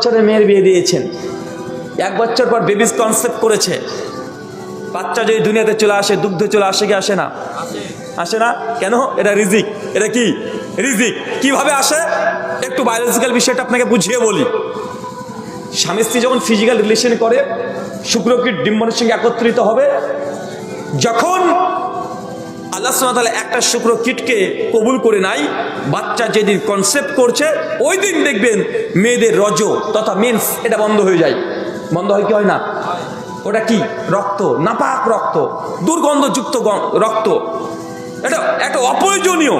বছরের মেয়ের বিয়ে দিয়েছেন। এক বছর পর বেবিস কনসেপ্ট করেছে। বাচ্চা যদি দুনিয়াতে চলে আসে, দুগ্ধ চলে আসে কি আসে না? আসে না? কেন? এটা রিজিক। এটা কি? রিজিক। কীভাবে আসে? একটু বায়োলজিক্যাল বিষয়টা আপনাকে বুঝিয়ে বলি। স্বামী স্ত্রী যখন ফিজিক্যাল রিলেশন করে শুক্রকীট ডিম্বনের সঙ্গে একত্রিত হবে, যখন আল্লাহ সুবহানাহু একটা শুক্র কীটকে কবুল করে নাই। বাচ্চা যেদিন কনসেপ্ট করছে, ওই দিন দেখবেন মেয়েদের রজ তথা মেন্স এটা বন্ধ হয়ে যায়। বন্ধ হয় কি হয় না? ওটা কি? রক্ত, নাপাক রক্ত, দুর্গন্ধযুক্ত রক্ত। এটা একটা অপ্রয়োজনীয়,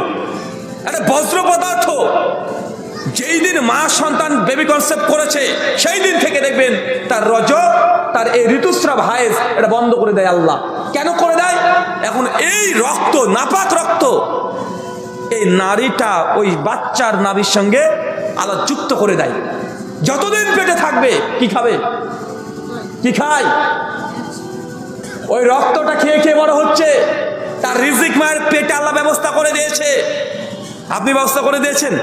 একটা বজ্র পদার্থ। যেই দিন মা সন্তান বেবি কনসেপ্ট করেছে, সেই দিন থেকে দেখবেন তার রজ তার এই ঋতুস্রাব হায়েস এটা বন্ধ করে দেয় আল্লাহ। কেন করে দেয়? এখন এই রক্ত, নাপাক রক্ত, এই নারীটা ওই বাচ্চার নারীর সঙ্গে আল্লাহ যুক্ত করে দেয়। যতদিন পেটে থাকবে, কি খাবে? কি খায়? ওই রক্তটা খেয়ে খেয়ে বড় হচ্ছে। তার রিজিক মায়ের পেটে আল্লাহ ব্যবস্থা করে দিয়েছে। আপনি ব্যবস্থা করে দিয়েছেন?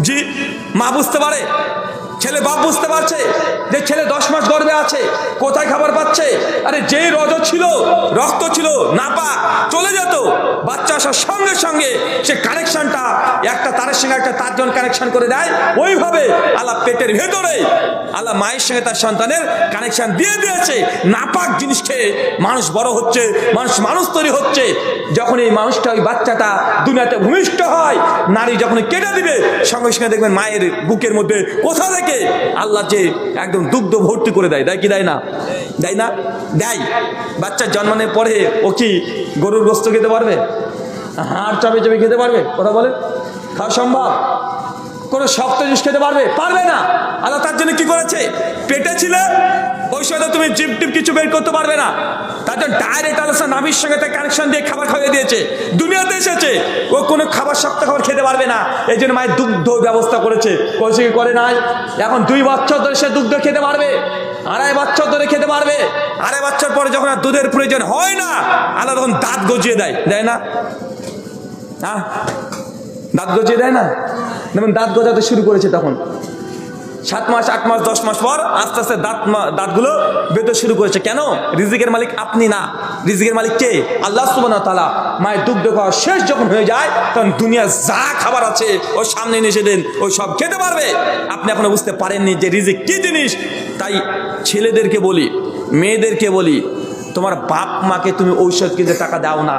জি, মা বুঝতে পারে? ছেলে বাপ বুঝতে পারছে? যে ছেলে দশ মাস গর্ভে আছে? কোথায় খাবার পাচ্ছে? আরে যেই রজ ছিল, রক্ত ছিল, নাপা, চলে যেত। বাচ্চা আসার সঙ্গে সঙ্গে সে কানেকশনটা একটা তারের সঙ্গে একটা তার জন কানেকশন করে দেয়, ওইভাবে আল্লাহ পেটের ভেতরে, আল্লাহ মায়ের সঙ্গে তার সন্তানের কানেকশন দিয়ে দিয়েছে। নাপাক জিনিস খেয়ে মানুষ বড় হচ্ছে, মানুষ মানুষ তৈরি হচ্ছে। যখন এই মানুষটা, ওই বাচ্চাটা দুনিয়াতে ভূমিষ্ঠ হয়, নারী যখন কেটে দিবে, সঙ্গে সঙ্গে দেখবেন মায়ের বুকের মধ্যে কোথা থেকে আল্লাহ যে একদম দুগ্ধ ভর্তি করে দেয়। দেয় কি দেয় না? দেয় না? দেয়। বাচ্চার জন্মানোর পরে ও কি গরুর গোস্ত খেতে পারবে? হাড় চাপে চাপে খেতে পারবে? কথা বলে? খাওয়া সম্ভব? কোনো শক্ত জিনিস খেতে পারবে? পারবে না। আল্লাহ তার জন্য কি করেছে? পেটে ছিল, ওই সময় তুমি জিপ টিপ কিছু বের করতে পারবে না। তার জন্য ডাইরেক্ট আল্লাহ নাবির সঙ্গে তার কানেকশন দিয়ে খাবার খাইয়ে দিয়েছে। দুনিয়াতে এসেছে। ও কোনো খাবার, শক্ত খাবার খেতে পারবে না। এই জন্য মায়ের দুগ্ধ ব্যবস্থা করেছে। করেছে কি করে নাই? এখন দুই বছর ধরে সে দুগ্ধ খেতে পারবে। আড়াই বছর ধরে খেতে পারবে। আড়াই বছর পরে যখন আর দুধের প্রয়োজন হয় না, আল্লাহ তখন দাঁত গজিয়ে দেয়। দেয় না? হ্যাঁ দাঁত গজিয়ে দেয় না? যেমন দাঁত গজাতে শুরু করেছে তখন। সাত মাস, আট মাস, দশ মাস পর আস্তে আস্তে দাঁত দাঁতগুলো বেরোতে শুরু করেছে। কেন? রিজিকের মালিক আপনি না। রিজিকের মালিক কে? আল্লাহ সুবাহ তালা মায়ের দুগ্ধ খাওয়া শেষ যখন হয়ে যায়, তখন দুনিয়া যা খাবার আছে ওর সামনে এনে এসে দেন ওই সব খেতে পারবে। আপনি এখনও বুঝতে পারেননি যে রিজিক কি জিনিস? তাই ছেলেদেরকে বলি, মেয়েদেরকে বলি, তোমার বাপ মাকে তুমি ঔষধ কিনতে টাকা দাও না।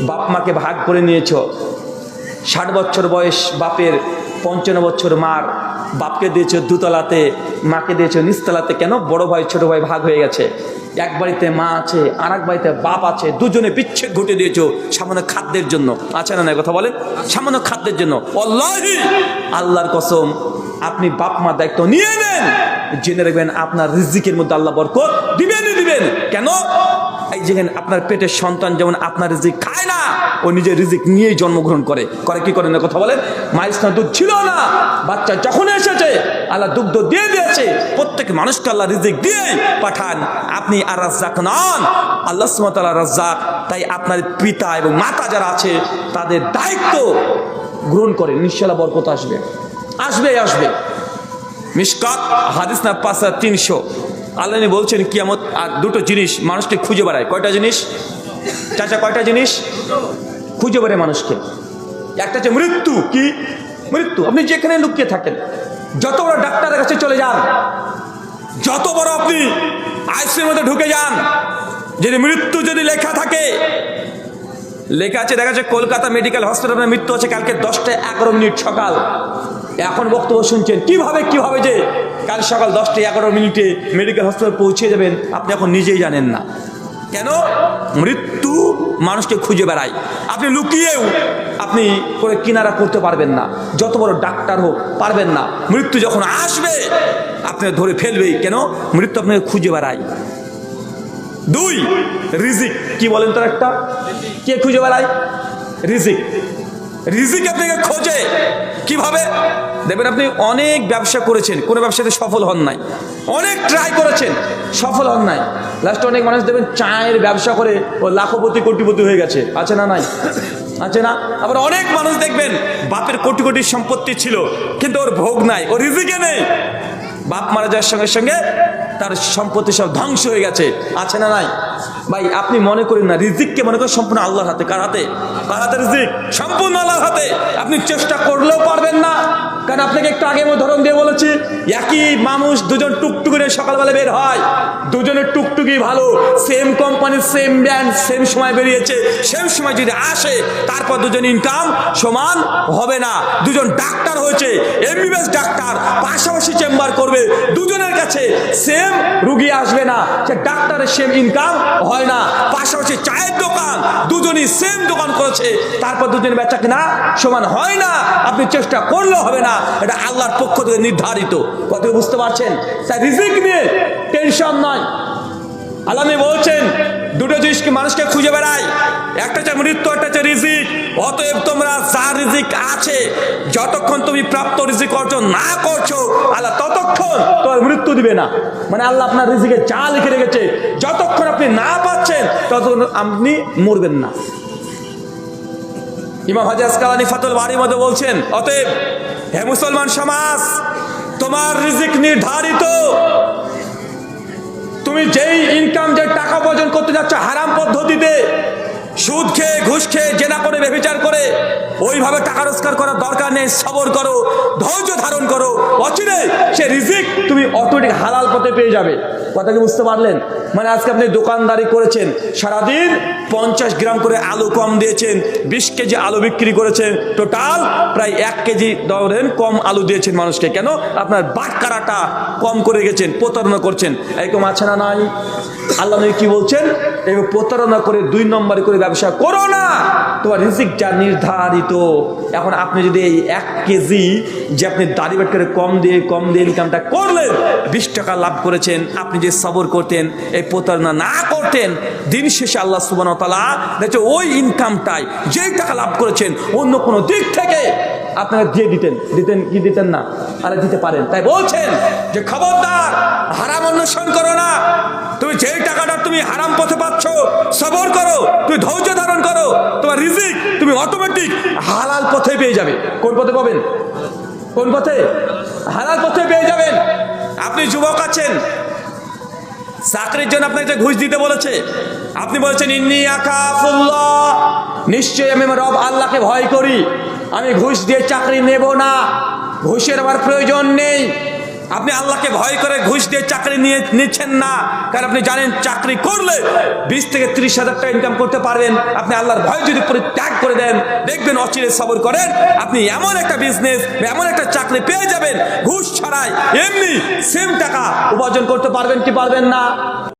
বাপ মাকে ভাগ করে নিয়েছ। ষাট বছর বয়স বাপের পঞ্চান্ন বছর মার বাপকে দিয়েছ দুতলাতে, মাকে দিয়েছ নিচতলাতে। কেন? বড় ভাই, ছোট ভাই ভাগ হয়ে গেছে। এক বাড়িতে মা আছে আর এক বাড়িতে বাপ আছে। দুজনে বিচ্ছেদ ঘটে দিয়েছ সামান্য খাদ্যের জন্য। আছে না না কথা বলেন? সামান্য খাদ্যের জন্য। আল্লাহর কসম, আপনি বাপ মা দায়িত্ব নিয়ে নেন। জেনে রাখবেন আপনার রিজিকের মধ্যে আল্লাহ বরকত দিবেন দিবেন। কেন? এই যেখানে আপনার পেটের সন্তান যেমন আপনার রিজিক খায় না ও নিজের রিজিক নিয়েই জন্মগ্রহণ করে। করে কি করে না কথা বলেন? মায়ের স্থান দুধ ছিল না। বাচ্চা যখন এসেছে, আল্লাহ দুগ্ধ দিয়ে দিয়েছে। প্রত্যেক মানুষকে আল্লাহ রিজিক দিয়ে পাঠান। আপনি আর রাজ্জাক নন। আল্লাহ সুমতাল্লাহ রাজ্জাক, তাই আপনার পিতা এবং মাতা যারা আছে, তাদের দায়িত্ব গ্রহণ করে নিশ্চয় বরকত আসবে। আসবে আসবে। মিসকাত, হাদিস না পাঁচ তিনশো। আল্লাহ বলছেন, কিয়ামত, আর দুটো জিনিস মানুষকে খুঁজে বেড়ায়। কয়টা জিনিস? চাচা কয়টা জিনিস? খুঁজে বেড়ায় মানুষকে। একটা হচ্ছে মৃত্যু, কি? মৃত্যু। আপনি যেখানে লুকিয়ে থাকেন, যত বড় ডাক্তারের কাছে চলে যান, যত বড় আপনি আইসির মধ্যে ঢুকে যান, যদি মৃত্যু যদি লেখা থাকে, লেখা আছে, দেখা যাচ্ছে কলকাতা মেডিকেল হসপিটালে মৃত্যু আছে কালকে দশটা এগারো মিনিট সকাল। এখন বক্তব্য শুনছেন, কীভাবে কীভাবে যে কাল সকাল দশটা এগারো মিনিটে মেডিকেল হসপিটাল পৌঁছে যাবেন, আপনি এখন নিজেই জানেন না। কেন? মৃত্যু মানুষকে খুঁজে বেড়ায়। আপনি লুকিয়েও আপনি করে কিনারা করতে পারবেন না। যত বড় ডাক্তার হোক, পারবেন না। মৃত্যু যখন আসবে, আপনি ধরে ফেলবেই। কেন? মৃত্যু আপনাকে খুঁজে বেড়ায়। দুই, রিজিক। কি বলেন তার একটা? কে খুঁজে বেড়ায়? রিজিক। রিজিক আপনাকে খোঁজে। কীভাবে? দেখবেন আপনি অনেক ব্যবসা করেছেন, কোনো ব্যবসাতে সফল হন নাই। অনেক ট্রাই করেছেন, সফল হন নাই। লাস্টে অনেক মানুষ দেখবেন চায়ের ব্যবসা করে, ও লাখপতি, কোটিপতি হয়ে গেছে। আছে না নাই? আছে না? আবার অনেক মানুষ দেখবেন বাপের কোটি কোটি সম্পত্তি ছিল, কিন্তু ওর ভোগ নাই, ওর রিজিকে নেই। বাপ মারা যাওয়ার সঙ্গে সঙ্গে তার সম্পত্তি সব ধ্বংস হয়ে গেছে। আছে না নাই? ভাই, আপনি মনে করেন না, রিজিককে মনে করেন সম্পূর্ণ আল্লাহর হাতে। কার হাতে? কার হাতে রিজিক? সম্পূর্ণ আল্লাহর হাতে। আপনি চেষ্টা করলেও পারবেন না। কারণ আপনাকে একটু আগে উদাহরণ দিয়ে বলেছি, একই মানুষ দুজন টুকটুকি সকালবেলা বের হয়। দুজনের টুকটুকি ভালো। সেম কোম্পানির সেম ব্র্যান্ড সেম সময় বেরিয়েছে। সেম সময় যদি আসে, তারপর দুজন ইনকাম সমান হবে না। দুজন ডাক্তার হয়েছে এমবিবিএস ডাক্তার পাশাপাশি চেম্বার করবে। দুজনের কাছে সেম রুগী আসবে না, সে ডাক্তারের সেম ইনকাম হয় না। পাশাপাশি চায়ের দোকান, দুজনই সেম দোকান করেছে। তারপর দুজনের বেচা কিনা সমান হয় না। আপনি চেষ্টা করলেও হবে না। এটা আল্লাহর পক্ষ থেকে নির্ধারিত। কত বুঝতে পারছেন? স্যার, রিজিক নিয়ে টেনশন নয়। আলামে বলছেন দুটো জিনিসকে মানুষকে খুঁজে বেড়ায়। একটা হচ্ছে মৃত্যু, একটা হচ্ছে রিজিক। অতএব তোমরা যা রিজিক আছে, যতক্ষণ তুমি প্রাপ্ত রিজিক অর্জন না করছ, আল্লাহ ততক্ষণ তোমার মৃত্যু দিবে না। মানে আল্লাহ আপনার রিজিকে যা লিখে রেখেছে, যতক্ষণ আপনি না পাচ্ছেন, ততক্ষণ আপনি মরবেন না। ইমাম হাজাজ কালানি ফাতুল বাড়ির মধ্যে বলছেন, অতএব হে মুসলমান সমাজ, তোমার রিজিক নির্ধারিত। তুমি যেই ইনকাম টাকা উপার্জন করতে যাচ্ছে, হারাম পদ্ধতিতে। সুদ খেয়ে, ঘুষ খেয়ে, জেনা করে বেবিচার করে। ওইভাবে টাকা রোজগার করার দরকার নেই, সবর করো, ধৈর্য ধারণ করো। অচিরে সে রিজিক তুমি অটোমেটিক হালাল পথে পেয়ে যাবে। কথা কি বুঝতে পারলেন? মানে আজকে আপনি দোকানদারি করেছেন, সারাদিন পঞ্চাশ গ্রাম করে আলু কম দিয়েছেন, বিশ কেজি আলু বিক্রি করেছেন টোটাল প্রায় এক কেজি ধরেন কম আলু দিয়েছেন মানুষকে। কেন? আপনার বাটকারাটা কম করে গেছেন, প্রতারণা করছেন। এরকম আছে না নাই। আল্লাহ কি বলছেন? এবার প্রতারণা করে দুই নম্বরে করে ব্যবসা করো না। তোমার রিজিক যা নির্ধারিত। এখন আপনি যদি এই এক কেজি যে আপনি দাড়ি বাট করে কম দিয়ে কম দিয়ে ইনকামটা করলেন, বিশ টাকা লাভ করেছেন, আপনি যে সবর করতেন, এই প্রতারণা না করতেন, দিন শেষে আল্লাহ সুবান তালা দেখছে ওই ইনকামটাই যেই টাকা লাভ করেছেন, অন্য কোনো দিক থেকে আপনাকে দিয়ে দিতেন। দিতেন কি দিতেন না? আরে দিতে পারেন। তাই বলছেন যে, খবরদার, হারাম অন্বেষণ করো না। যেই টাকাটা তুমি হারাম পথে পাচ্ছ, সবর করো, তুমি ধৈর্য ধারণ করো, তোমার রিজিক তুমি অটোমেটিক হালাল পথে পেয়ে যাবে। কোন পথে পাবেন? কোন পথে? হালাল পথে পেয়ে যাবেন। আপনি যুবক আছেন, চাকরির জন্য আপনাকে ঘুষ দিতে বলেছে, আপনি বলছেন, ইন্নি আকাফুল্লাহ নিশ্চয়ই আমি রব আল্লাহকে ভয় করি। আমি ঘুষ দিয়ে চাকরি নেব না। ঘুষের আমার প্রয়োজন নেই। আপনি আল্লাহকে ভয় করে ঘুষ দিয়ে চাকরি নিয়ে নিচ্ছেন না। কারণ আপনি জানেন চাকরি করলে বিশ থেকে ত্রিশ হাজার টাকা ইনকাম করতে পারবেন। আপনি আল্লাহর ভয় যদি পরিত্যাগ করে দেন, দেখবেন অচিরে সবর করেন। আপনি এমন একটা বিজনেস এমন একটা চাকরি পেয়ে যাবেন, ঘুষ ছাড়াই এমনি সেম টাকা উপার্জন করতে পারবেন কি পারবেন না।